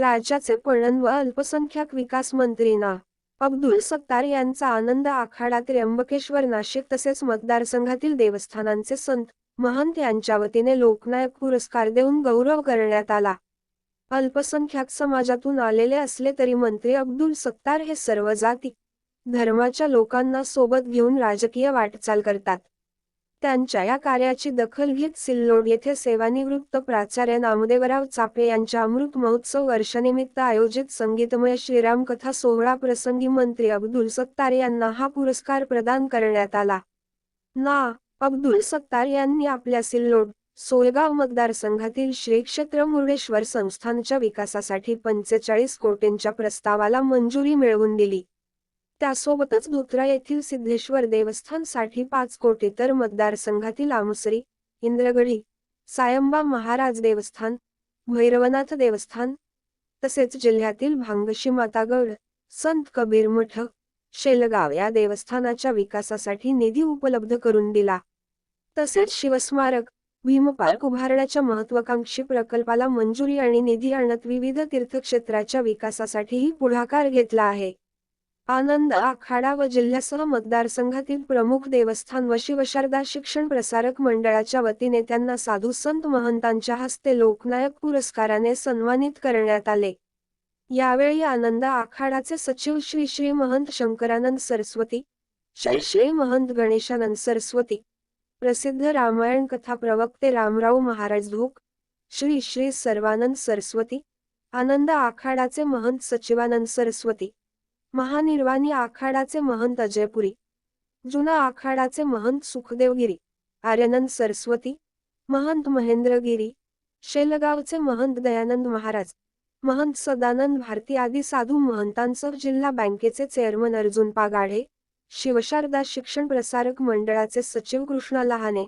राज्याचे पणन व अल्पसंख्याक विकास मंत्री ना. अब्दुल सत्तार यांचा आनंद आखाडा त्र्यंबकेश्वर नाशिक तसेच मतदारसंघातील देवस्थानांचे संत महंत यांच्या वतीने लोकनायक पुरस्कार देऊन गौरव करण्यात आला. अल्पसंख्याक समाजातून आलेले असले तरी मंत्री अब्दुल सत्तार हे सर्व जाती धर्माच्या लोकांना सोबत घेऊन राजकीय वाटचाल करतात. त्यांच्या या कार्याची दखल घेत सिल्लोड येथे सेवानिवृत्त प्राचार्य नामदेवराव चापे यांच्या अमृत महोत्सव वर्षानिमित्त आयोजित संगीतमय श्रीराम कथा सोहळा प्रसंगी मंत्री अब्दुल सत्तार यांना हा पुरस्कार प्रदान करण्यात आला. ना अब्दुल सत्तार यांनी आपल्या सिल्लोड सोयगाव मतदारसंघातील श्री क्षेत्र मुर्डेश्वर संस्थानच्या विकासासाठी पंचेचाळीस कोटींच्या प्रस्तावाला मंजुरी मिळवून दिली. त्यासोबतच धोत्रा येथील सिद्धेश्वर देवस्थानसाठी पाच कोटी तर मतदारसंघातील आमुसरी इंद्रगढी सायंबा महाराज देवस्थान भैरवनाथ देवस्थान तसेच जिल्ह्यातील भांगशी मातागड संत कबीर मठ शेलगाव या देवस्थानाच्या विकासासाठी निधी उपलब्ध करून दिला. तसेच शिवस्मारक भीमपार्क उभारण्याच्या महत्वाकांक्षी प्रकल्पाला मंजुरी आणि निधी आणत विविध तीर्थक्षेत्राच्या विकासासाठीही पुढाकार घेतला आहे. आनंद आखाडा व जिल्ह्यासह मतदारसंघातील प्रमुख देवस्थान व शिवशारदा शिक्षण प्रसारक मंडळाच्या वतीने त्यांना साधू संत महंतांच्या हस्ते लोकनायक पुरस्काराने सन्मानित करण्यात आले. यावेळी आनंद आखाडाचे सचिव श्री श्री महंत शंकरानंद सरस्वती श्री श्री महंत गणेशानंद सरस्वती प्रसिद्ध रामायण कथा प्रवक्ते रामराव महाराज धूक श्री श्री सर्वानंद सरस्वती आनंद आखाडाचे महंत सचिवानंद सरस्वती महानिर्वाणी आखाडाचे महंत अजयपुरी जुना आखाडाचे महंत सुखदेवगिरी आर्यानंद सरस्वती महंत महेंद्रगिरी शेलगावचे महंत दयानंद महाराज महंत सदानंद भारती आदी साधू महंतांसह जिल्हा बँकेचे चेअरमन अर्जुन पागाढे शिवशारदा शिक्षण प्रसारक मंडळाचे सचिव कृष्णा लहाने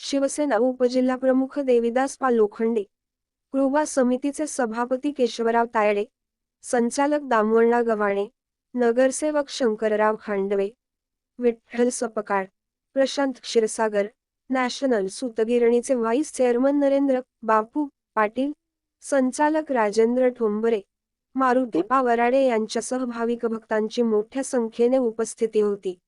शिवसेना उपजिल्हा प्रमुख देविदास पा लोखंडे कृबा समितीचे सभापती केशवराव तायडे संचालक दामवण्णा गव्हाणे नगरसेवक शंकरराव खांडवे विठ्ठल सपकाळ प्रशांत क्षीरसागर नॅशनल सुतगिरणीचे व्हाईस चेअरमन नरेंद्र बापू पाटील संचालक राजेंद्र ठोंबरे मारुती पावराडे यांच्यासह भाविक भक्तांची मोठ्या संख्येने उपस्थिती होती.